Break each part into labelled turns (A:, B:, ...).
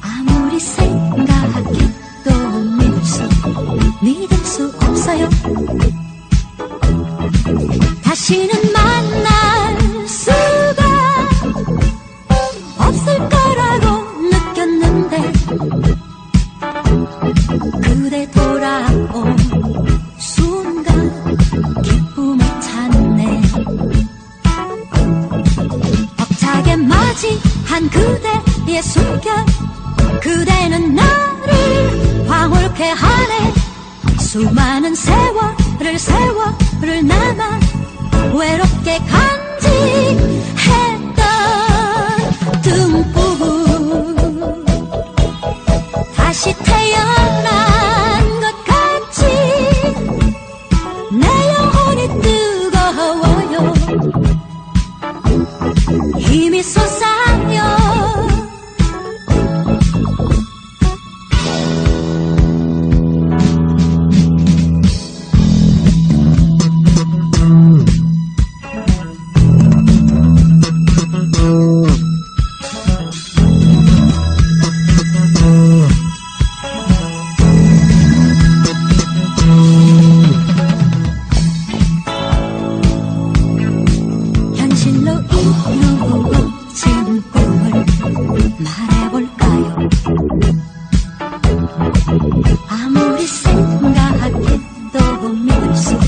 A: 아무리 생각해도 믿을 수, 없어요. 다시는 만날 수가 없을 거라고 느꼈는데 그대 돌아온 순간 기쁨을 찾네 벅차게 맞이한 그대 의 숨결. 그대는 나를 황홀케 하네. 수많은 세월을 세월을 남아 외롭게 간직했던 등불 다시 태어난 것 같이 내 영혼이 뜨거워요 현실로 이루어진 꿈을 말해볼까요? 아무리 생각해도 믿을 수,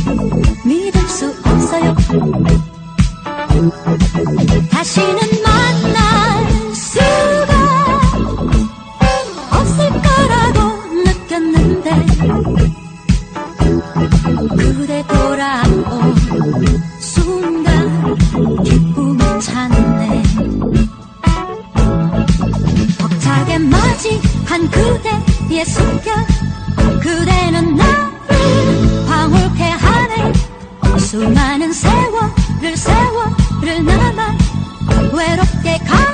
A: 믿을 수 없어요. 다시는 만날 수가 없을 거라고 느꼈는데 그대 돌아온 한 그대의 숨결. 그대는 나를 황홀케 하네. 수많은 세월을 세월을 남아 외롭게 간